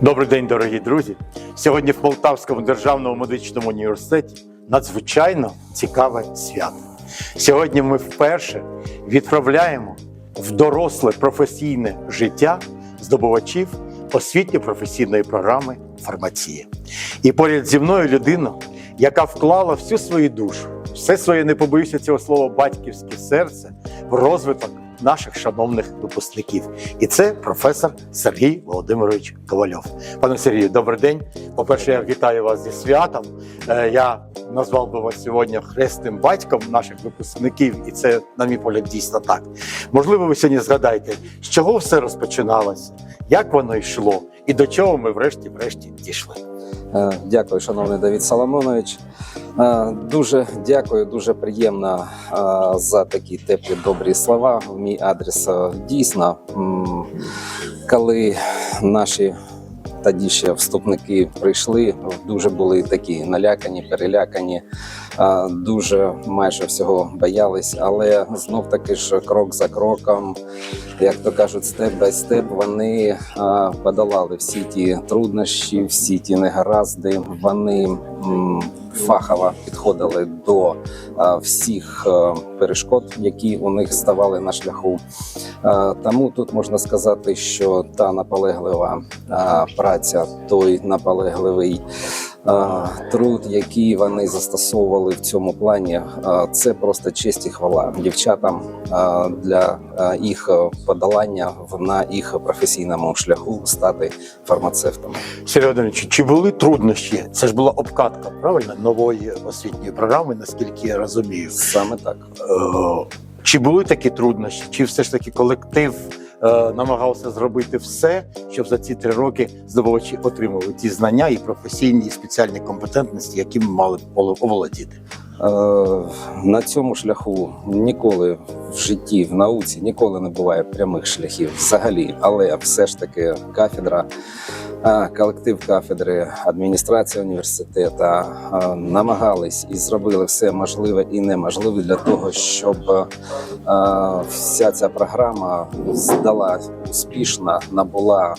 Добрий день, дорогі друзі. Сьогодні в Полтавському державному медичному університеті надзвичайно цікаве свято. Сьогодні ми вперше відправляємо в доросле професійне життя здобувачів освітньо-професійної програми фармація. І поряд зі мною людина, яка вклала всю свою душу, все своє не побоюся цього слова батьківське серце в розвиток наших шановних випускників. І це професор Сергій Володимирович Ковальов. Пане Сергію, добрий день. По-перше, я вітаю вас зі святом. Е, Я назвав би вас сьогодні хресним батьком наших випускників, і це, на мій погляд, дійсно так. Можливо, ви сьогодні згадаєте, з чого все розпочиналося, як воно йшло, і до чого ми врешті-врешті дійшли. Е, Дякую, шановний Давід Соломонович. Е, Дуже дякую, дуже приємно е, за такі теплі добрі слова в мій адрес. Дійсно, коли наші тоді ще вступники прийшли, дуже були такі налякані, перелякані, дуже майже всього боялись, але знов таки ж крок за кроком, як то кажуть, степ бай степ, вони подолали всі ті труднощі, всі ті негаразди. Вони фахово підходили до всіх перешкод, які у них ставали на шляху. Тому тут можна сказати, що та наполеглива праця, той наполегливий труд, який вони застосовували в цьому плані, це просто честь і хвала дівчатам для їх подолання в- на їх професійному шляху стати фармацевтами. Сергій Володимирович, чи були труднощі? Це ж була обкатка, правильно, нової освітньої програми, наскільки я розумію. Саме так. Е, Чи були такі труднощі, чи все ж таки колектив намагався зробити все, щоб за ці три роки здобувачі отримали ті знання і професійні і спеціальні компетентності, які ми мали оволодіти? Е, На цьому шляху ніколи в житті, в науці ніколи не буває прямих шляхів взагалі, але все ж таки кафедра, е, колектив кафедри, адміністрація університету е, намагались і зробили все можливе і неможливе для того, щоб вся ця програма здала успішно, набула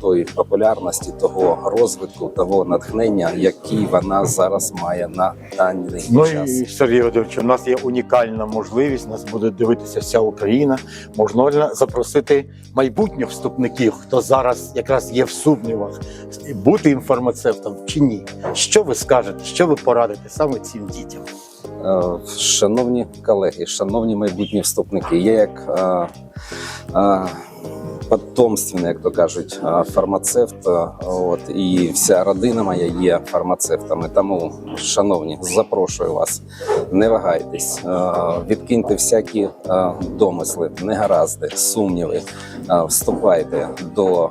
тої популярності, того розвитку, того натхнення, який вона зараз має на даний Ну час. Сергій Володимирович, у нас є унікальна можливість. Нас буде дивитися вся Україна. Можна запросити майбутніх вступників, хто зараз якраз є в сумнівах, бути їм фармацевтом чи ні. Що ви скажете? Що ви порадите саме цим дітям? Е, Шановні колеги, шановні майбутні вступники, я як е, е, потомственний, як то кажуть, фармацевт, от і вся родина моя є фармацевтами. Тому, шановні, запрошую вас, не вагайтесь, відкиньте всякі домисли, негаразди, сумніви, вступайте до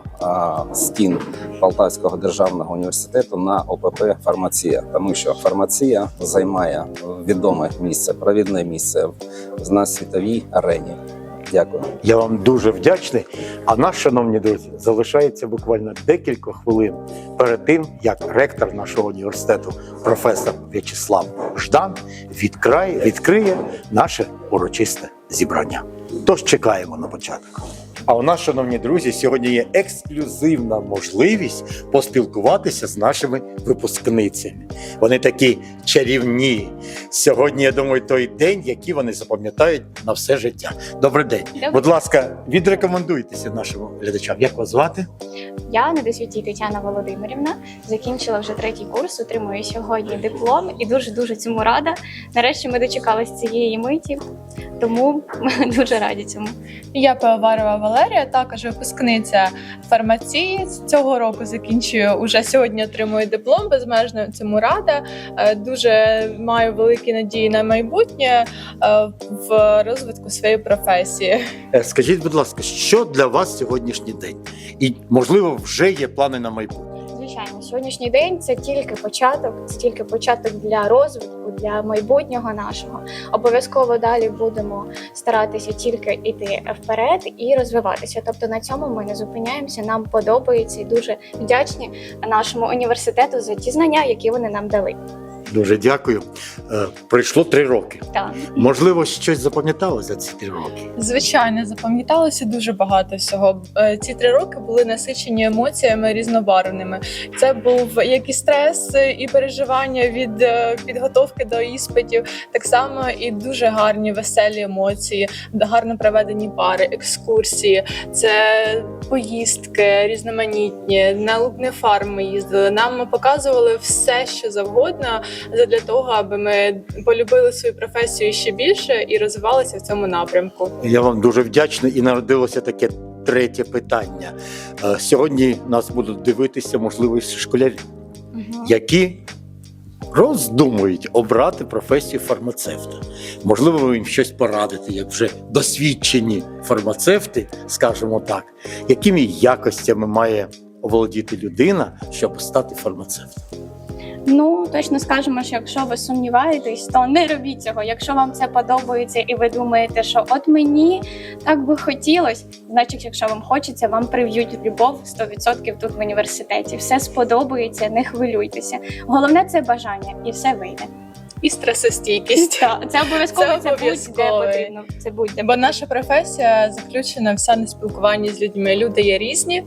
стін Полтавського державного університету на ОПП фармація, тому що фармація займає відоме місце, провідне місце в на світовій арені. Дякую. Я вам дуже вдячний. А наш, шановні друзі, залишається буквально декілька хвилин перед тим, як ректор нашого університету, професор В'ячеслав Ждан, відкриє наше урочисте зібрання. Тож чекаємо на початок. А у нас, шановні друзі, сьогодні є ексклюзивна можливість поспілкуватися з нашими випускницями. Вони такі чарівні. Сьогодні, я думаю, той день, який вони запам'ятають на все життя. Добрий день. Добрий. Будь ласка, відрекомендуйтеся нашим глядачам. Як вас звати? Я Недосвітій Тетяна Володимирівна. Закінчила вже третій курс, отримую сьогодні диплом і дуже дуже цьому рада. Нарешті ми дочекались цієї миті, тому ми дуже раді цьому. Я Пивоварова Валерія, також випускниця фармації. Цього року закінчую уже сьогодні. Отримую диплом. Безмежно цьому рада. Е, Дуже маю великі надії на майбутнє е, в розвитку своєї професії. Е, Скажіть, будь ласка, що для вас сьогоднішній день? І можливо, вже є плани на майбутнє. Звичайно, сьогоднішній день це тільки початок, це тільки початок для розвитку, для майбутнього нашого. Обов'язково далі будемо старатися тільки йти вперед і розвиватися. Тобто на цьому ми не зупиняємося. Нам подобається і дуже вдячні нашому університету за ті знання, які вони нам дали. Дуже дякую. Е, Пройшло три роки. Так. Можливо, щось запам'ятало за ці три роки. Звичайно, запам'яталося дуже багато всього. Е, Ці три роки були насичені емоціями різнобарвними. Це був як і стрес, і переживання від е, підготовки до іспитів, так само і дуже гарні веселі емоції, гарно проведені пари, екскурсії. Це поїздки різноманітні. На лубни фарми їздили. Нам показували все, що завгодно, для того, аби ми полюбили свою професію ще більше і розвивалися в цьому напрямку. Я вам дуже вдячний і народилося таке третє питання. Е, Сьогодні нас будуть дивитися, можливо, школярі, які роздумують обрати професію фармацевта. Можливо, ви їм щось порадите, як вже досвідчені фармацевти, скажімо так, якими якостями має оволодіти людина, щоб стати фармацевтом. Ну точно скажемо, що якщо ви сумніваєтесь, то не робіть цього. Якщо вам це подобається, і ви думаєте, що от мені так би хотілося, значить, якщо вам хочеться, вам прив'ють любов 100% тут в університеті. Все сподобається, не хвилюйтеся. Головне це бажання, і все вийде. І стресостійкість. Так, це обов'язково Це це, будь-де обов'язково. потрібно. Це будь-де. Бо наша професія заключена вся на спілкуванні з людьми. Люди є різні.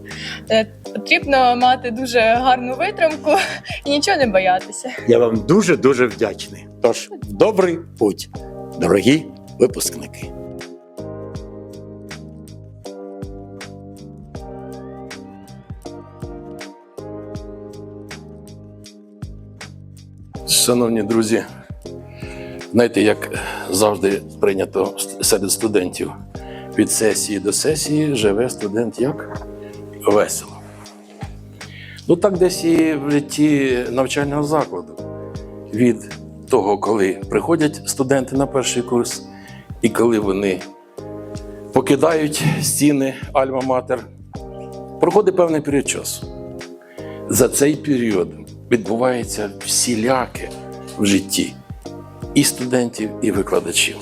Е, Потрібно мати дуже гарну витримку і нічого не боятися. Я вам дуже дуже вдячний. Тож, в добрий путь, дорогі випускники. Шановні друзі, знаєте, як завжди прийнято серед студентів, від сесії до сесії живе студент як весело. Ну так десь і в житті навчального закладу. Від того, коли приходять студенти на перший курс, і коли вони покидають стіни Альма-Матер, проходить певний період часу. За цей період відбувається всіляке в житті і студентів, і викладачів.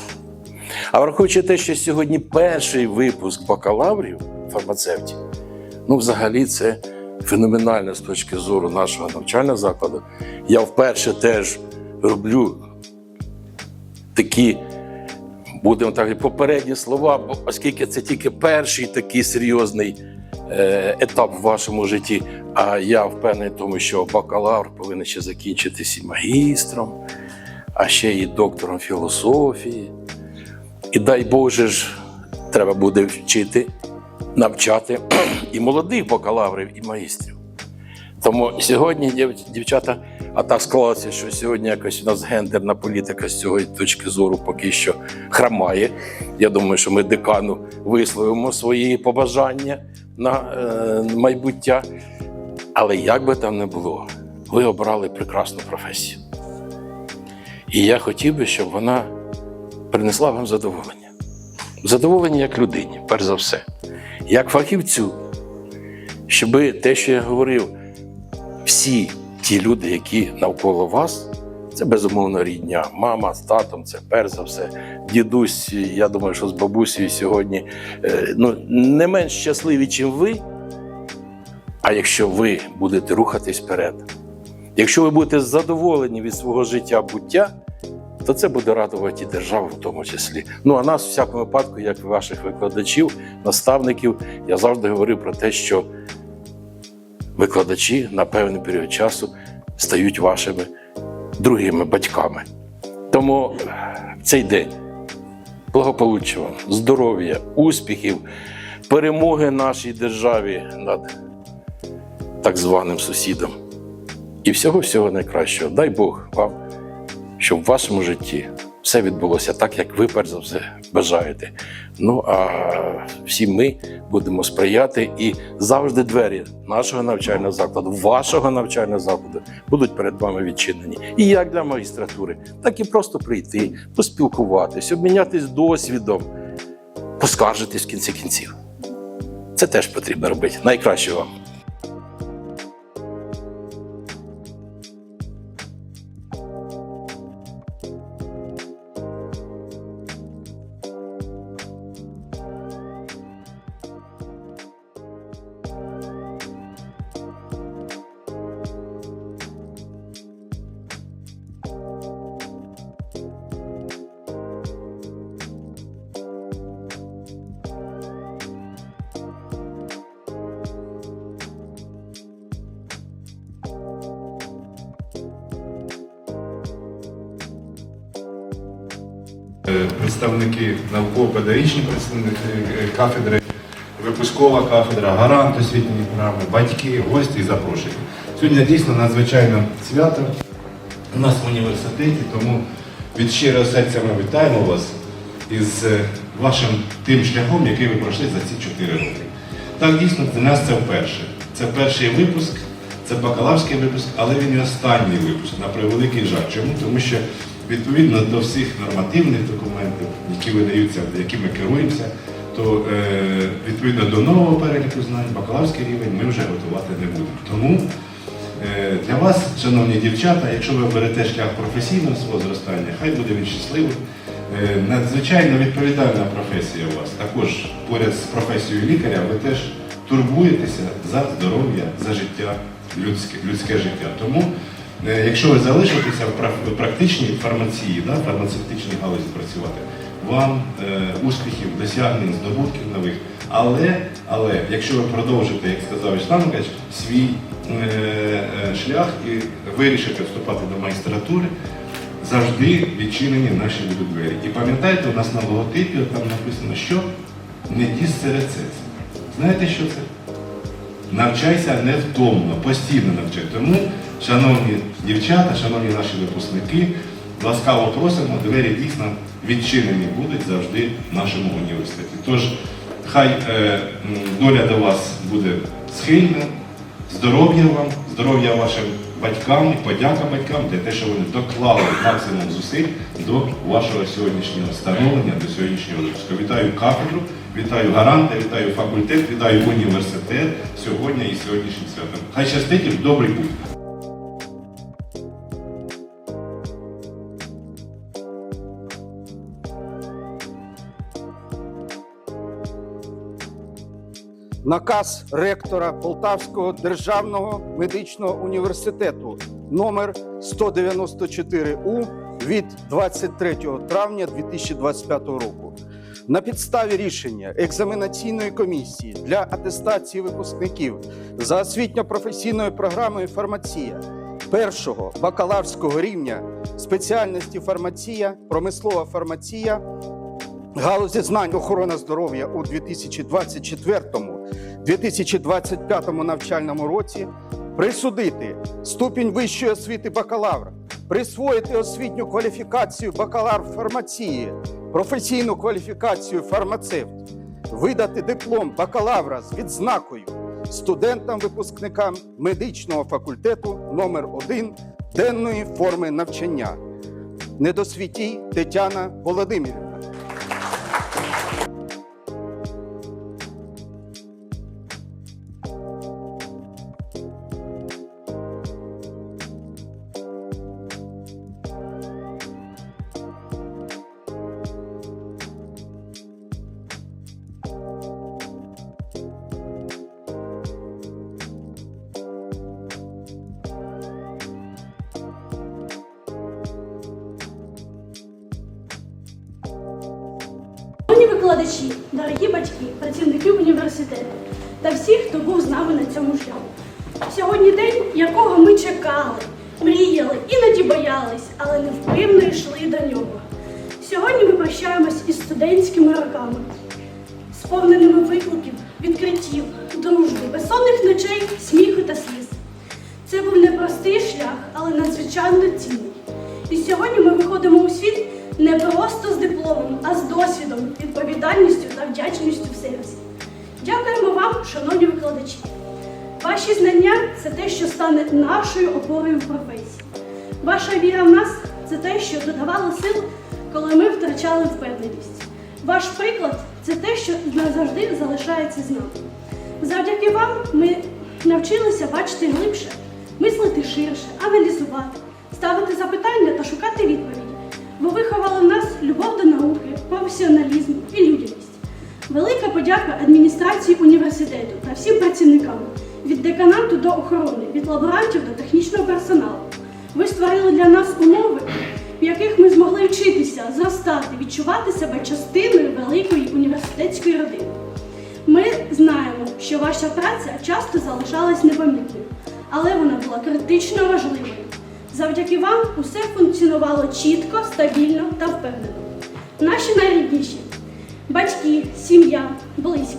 А враховуючи те, що сьогодні перший випуск бакалаврів фармацевтів, ну, взагалі, це феноменально з точки зору нашого навчального закладу. Я вперше теж роблю такі, будемо так, попередні слова, бо оскільки це тільки перший такий серйозний е, етап в вашому житті. А я впевнений в тому, що бакалавр повинен ще закінчитися магістром, а ще і доктором філософії. І дай Боже ж, треба буде вчити, навчати і молодих бакалаврів, і магістрів. Тому сьогодні, дівчата, а так склалося, що сьогодні якось у нас гендерна політика з цієї точки зору поки що хромає. Я думаю, що ми декану висловимо свої побажання на е, майбуття. Але як би там не було, ви обрали прекрасну професію. І я хотів би, щоб вона принесла вам задоволення. Задоволення як людині, перш за все, як фахівцю, щоб те, що я говорив, всі ті люди, які навколо вас, це безумовно рідня. Мама з татом, це перш за все. Дідусь, я думаю, що з бабусею сьогодні е, ну, не менш щасливі, ніж ви. А якщо ви будете рухатись вперед, якщо ви будете задоволені від свого життя буття, то це буде радувати і державу в тому числі. Ну а нас, в всякому випадку, як і ваших викладачів, наставників, я завжди говорив про те, що викладачі на певний період часу стають вашими другими батьками. Тому цей день благополуччя вам, здоров'я, успіхів, перемоги нашій державі над так званим сусідом. І всього-всього найкращого. Дай Бог вам, щоб в вашому житті все відбулося так, як ви перш за все бажаєте. Ну а всі ми будемо сприяти і завжди двері нашого навчального закладу, вашого навчального закладу будуть перед вами відчинені. І як для магістратури, так і просто прийти, поспілкуватись, обмінятись досвідом, поскаржитись в кінці кінців. Це теж потрібно робити. Найкраще вам. Представники науково-педагогічні представники е, кафедри, випускова кафедра, гарант освітньої програми, батьки, гості і запрошені. Сьогодні дійсно надзвичайне свято у нас в університеті, тому від щирого серця ми вітаємо вас із е, вашим тим шляхом, який ви пройшли за ці 4 роки. Так, дійсно, для нас це вперше. Це перший випуск, це бакалаврський випуск, але він і останній випуск, на превеликий жаль. Чому? Тому що відповідно до всіх нормативних документів, які видаються, якими керуємося, то е, відповідно до нового переліку знань, бакалаврський рівень ми вже готувати не будемо. Тому Е, Для вас, шановні дівчата, якщо ви берете шлях професійного свого зростання, хай буде він щасливий. Е, Надзвичайно відповідальна професія у вас. Також поряд з професією лікаря ви теж турбуєтеся за здоров'я, за життя, людське, людське життя. Тому, якщо ви залишитеся в практичній фармації, да, фармацевтичній галузі працювати, вам е, успіхів, досягнень, здобутків нових. Але, але якщо ви продовжите, як сказав Іслам свій е, е, шлях і вирішите вступати до магістратури, завжди відчинені наші двері. І пам'ятаєте, у нас на логотипі там написано, що не серед Знаєте, що це? Навчайся невтомно, постійно навчай. Тому, шановні дівчата, шановні наші випускники, ласкаво просимо, двері дійсно відчинені будуть завжди в нашому університеті. Тож, хай е, доля до вас буде схильна, здоров'я вам, здоров'я вашим батькам подяка батькам за те, що вони доклали максимум зусиль до вашого сьогоднішнього становлення, до сьогоднішнього випуску. Вітаю кафедру, вітаю гаранта, вітаю факультет, вітаю університет сьогодні і сьогоднішнім святом. Хай щастить і добрий путь. Наказ ректора Полтавського державного медичного університету номер 194 У від 23 травня 2025 року. На підставі рішення екзаменаційної комісії для атестації випускників за освітньо-професійною програмою фармація першого бакалаврського рівня спеціальності фармація, промислова фармація галузі знань охорона здоров'я у 2024-2025 навчальному році присудити ступінь вищої освіти бакалавра, присвоїти освітню кваліфікацію бакалавр фармації, професійну кваліфікацію фармацевт, видати диплом бакалавра з відзнакою студентам-випускникам медичного факультету номер 1 денної форми навчання. Недосвітій Тетяна Володимирівна. Викладачі, дорогі батьки, працівники університету та всі, хто був з нами на цьому шляху. Сьогодні день, якого ми чекали, мріяли, іноді боялись, але невпинно йшли до нього. Сьогодні ми прощаємось із студентськими роками, сповненими викликів, відкриттів, дружби, безсонних ночей, сміху та сліз. Це був непростий шлях, але надзвичайно цінний. І сьогодні ми виходимо у світ не просто з дипломом, а з досвідом, відповідальністю та вдячністю в серці. Дякуємо вам, шановні викладачі. Ваші знання це те, що стане нашою опорою в професії. Ваша віра в нас це те, що додавало сил, коли ми втрачали впевненість. Ваш приклад це те, що назавжди залишається з нами. Завдяки вам ми навчилися бачити глибше, мислити ширше, аналізувати, ставити запитання та шукати відповіді. Ви виховали в нас любов до науки, професіоналізм і людяність. Велика подяка адміністрації університету та всім працівникам від деканату до охорони, від лаборантів до технічного персоналу. Ви створили для нас умови, в яких ми змогли вчитися, зростати, відчувати себе частиною великої університетської родини. Ми знаємо, що ваша праця часто залишалась непомітною, але вона була критично важливою. Завдяки вам усе функціонувало чітко, стабільно та впевнено. наші найрідніші, батьки, сім'я, близькі.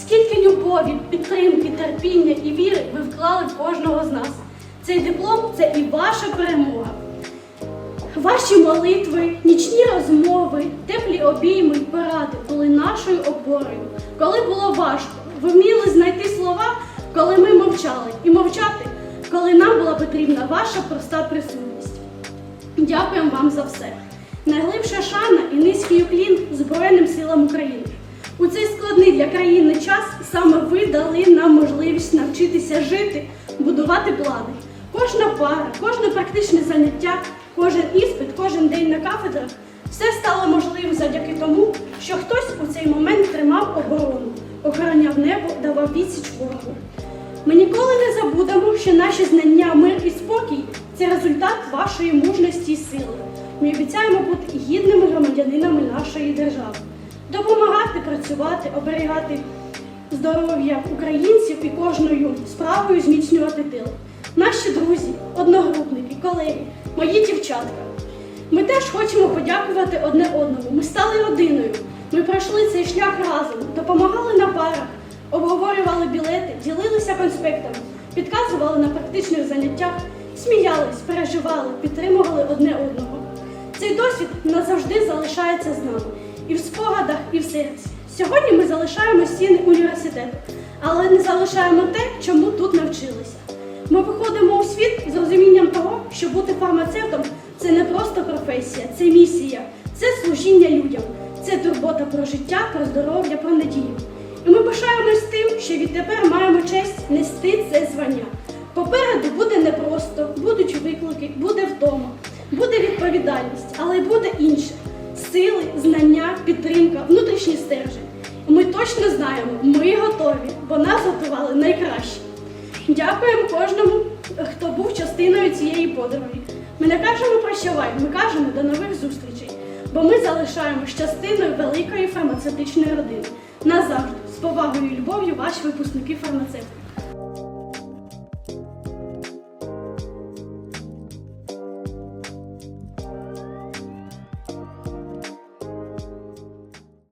Скільки любові, підтримки, терпіння і віри ви вклали в кожного з нас. Цей диплом це і ваша перемога. Ваші молитви, нічні розмови, теплі обійми й поради були нашою опорою. Коли було важко, ви вміли знайти слова, коли ми мовчали, і мовчати, коли нам була потрібна ваша проста присутність. Дякуємо вам за все. Найглибша шана і низький уклін Збройним силам України. У цей складний для країни час саме ви дали нам можливість навчитися жити, будувати плани. Кожна пара, кожне практичне заняття, кожен іспит, кожен день на кафедрах все стало можливим завдяки тому, що хтось у цей момент тримав оборону, охороняв небо, давав відсіч ворогу. Ми ніколи не забудемо, що наші знання, мир і спокій це результат вашої мужності і сили. Ми обіцяємо бути гідними громадянинами нашої держави, допомагати працювати, оберігати здоров'я українців і кожною справою зміцнювати тил. Наші друзі, одногрупники, колеги, мої дівчатка. Ми теж хочемо подякувати одне одному. Ми стали родиною. Ми пройшли цей шлях разом, допомагали на парах, обговорювали білети, ділилися конспектами, підказували на практичних заняттях, сміялись, переживали, підтримували одне одного. Цей досвід назавжди залишається з нами і в спогадах, і в серці. Сьогодні ми залишаємо стіни університету, але не залишаємо те, чому тут навчилися. Ми виходимо у світ з розумінням того, що бути фармацевтом це не просто професія, це місія, це служіння людям, це турбота про життя, про здоров'я, про надію. І ми пишаємось тим, що відтепер маємо честь нести це звання. Попереду буде непросто, будуть виклики, буде втома, буде відповідальність, але буде інше сили, знання, підтримка, внутрішній стержень. Ми точно знаємо, ми готові, бо нас готували найкраще. Дякуємо кожному, хто був частиною цієї подорожі. Ми не кажемо прощавай, ми кажемо до нових зустрічей, бо ми залишаємось частиною великої фармацевтичної родини. Назавжди, з повагою і любов'ю, ваші випускники фармацевти.